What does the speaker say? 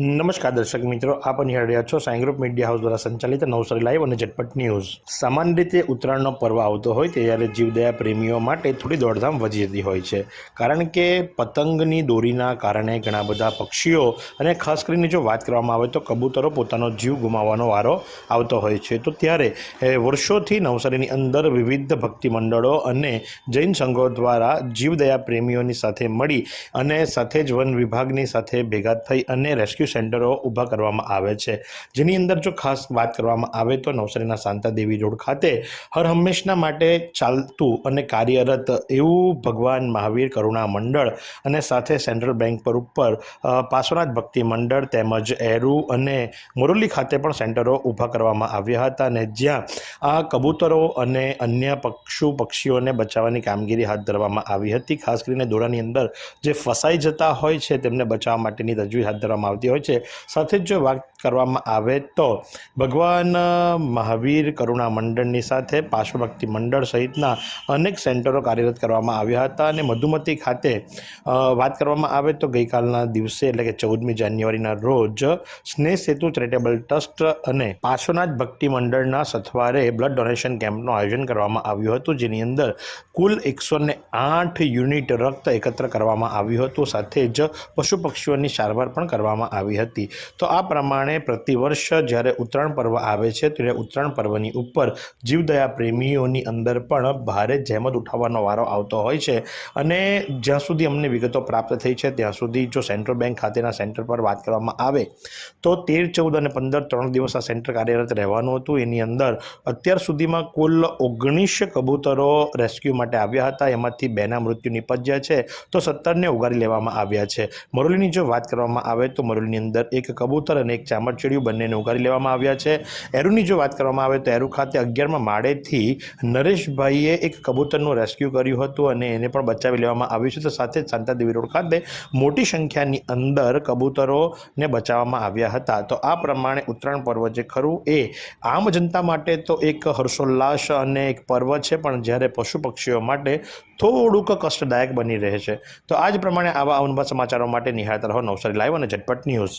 નમસ્કાર દર્શક મિત્રો, આપ નિહાળી છો સાઈ ગ્રુપ મીડિયા હાઉસ દ્વારા સંચાલિત નવસારી લાઈવ અને ઝટપટ ન્યૂઝ. સામાન્ય રીતે ઉત્તરાયણનો પર્વ આવતો હોય ત્યારે જીવદયા પ્રેમીઓ માટે થોડી દોડધામ વધી જતી હોય છે. કારણ કે પતંગની દોરીના કારણે ઘણા બધા પક્ષીઓ અને ખાસ કરીને જો વાત કરવામાં આવે તો કબૂતરો પોતાનો જીવ ગુમાવવાનો વારો આવતો હોય છે. તો ત્યારે વર્ષોથી નવસારીની અંદર વિવિધ ભક્તિ મંડળો અને જૈન સંઘો દ્વારા જીવદયા પ્રેમીઓની સાથે મળી અને સાથે જ વન વિભાગની સાથે ભેગા થઈ અને રેસ્ક્યુ સેન્ટરો ઊભા કરવામાં આવે છે. જેની અંદર જો ખાસ વાત કરવામાં આવે તો નવસારીના શાંતાદેવી રોડ ખાતે હર હંમેશના માટે ચાલતું અને કાર્યરત એવું ભગવાન મહાવીર કરુણા મંડળ અને સાથે સેન્ટ્રલ બેંક પર ઉપર પાર્શ્વનાથ ભક્તિ મંડળ તેમજ એરુ અને મોરલી ખાતે પણ સેન્ટરો ઊભા કરવામાં આવ્યા હતા અને જ્યાં આ કબૂતરો અને અન્ય પક્ષુ પક્ષીઓને બચાવવાની કામગીરી હાથ ધરવામાં આવી હતી. ખાસ કરીને દોરાની અંદર જે ફસાઈ જતા હોય છે તેમને બચાવવા માટેની તજવીજ હાથ ધરવામાં આવતી હોય છે. સાથે જ જો કરવામાં આવે તો ભગવાન મહાવીર કરુણા મંડળની સાથે પાર્શ્વભક્તિ મંડળ સહિતના અનેક સેન્ટરો કાર્યરત કરવામાં આવ્યા હતા અને મધુમતી ખાતે વાત કરવામાં આવે તો ગઈકાલના દિવસે એટલે કે ચૌદમી જાન્યુઆરીના રોજ સ્નેહ સેતુ ચેરિટેબલ ટ્રસ્ટ અને પાર્શ્વનાથ ભક્તિ મંડળના સથવારે બ્લડ ડોનેશન કેમ્પનું આયોજન કરવામાં આવ્યું હતું. જેની અંદર કુલ એકસો ને આઠ યુનિટ રક્ત એકત્ર કરવામાં આવ્યું હતું. સાથે જ પશુ પક્ષીઓની સારવાર પણ કરવામાં આવી હતી. તો આ પ્રમાણે પ્રતિવર્ષ જ્યારે ઉત્તરાયણ પર્વ આવે છે, ત્યારે ઉત્તરાયણ પર્વની ઉપર જીવદયા પ્રેમીઓની અંદર પણ ભારે જહેમત ઉઠાવવાનો વારો આવતો હોય છે. અને જ્યાં સુધી અમને વિગતો પ્રાપ્ત થઈ છે, ત્યાં સુધી જો સેન્ટ્રલ બેંક ખાતેના સેન્ટર પર વાત કરવામાં આવે, તો તેર, ચૌદ અને પંદર ત્રણ દિવસ આ સેન્ટર કાર્યરત રહેવાનું હતું. એની અંદર અત્યાર સુધીમાં કુલ ઓગણીસ કબૂતરો રેસ્ક્યુ માટે આવ્યા હતા. એમાંથી બેના મૃત્યુ નિપજ્યા છે, તો સત્તરને ઉગારી લેવામાં આવ્યા છે. મરુલીની જો વાત કરવામાં આવે, તો મરુલીની અંદર એક કબૂતર અને એક ચામડચીડિયું બંનેને ઉગારી લેવામાં આવ્યા છે. એરુની જો વાત કરવામાં આવે તો એરુ ખાતે અગિયારમાં માળેથી નરેશભાઈએ એક કબૂતરનું રેસ્ક્યુ કર્યું હતું અને એને પણ બચાવી લેવામાં આવ્યું છે. તો સાથે જ શાંતાદેવી રોડ ખાતે મોટી સંખ્યાની અંદર કબૂતરોને બચાવવામાં આવ્યા હતા. તો આ પ્રમાણે ઉત્તરાયણ પર્વ જે ખરું એ આમ જનતા માટે તો એક હર્ષોલ્લાસ અને એક પર્વ છે. પણ જ્યારે પશુ પક્ષીઓ માટે થોડુંક કષ્ટદાયક બની રહે છે. તો આ જ પ્રમાણે આવા અવનવા સમાચારો માટે નિહાળતા રહો નવસારી લાઈવ અને ઝટપટ ન્યૂઝ.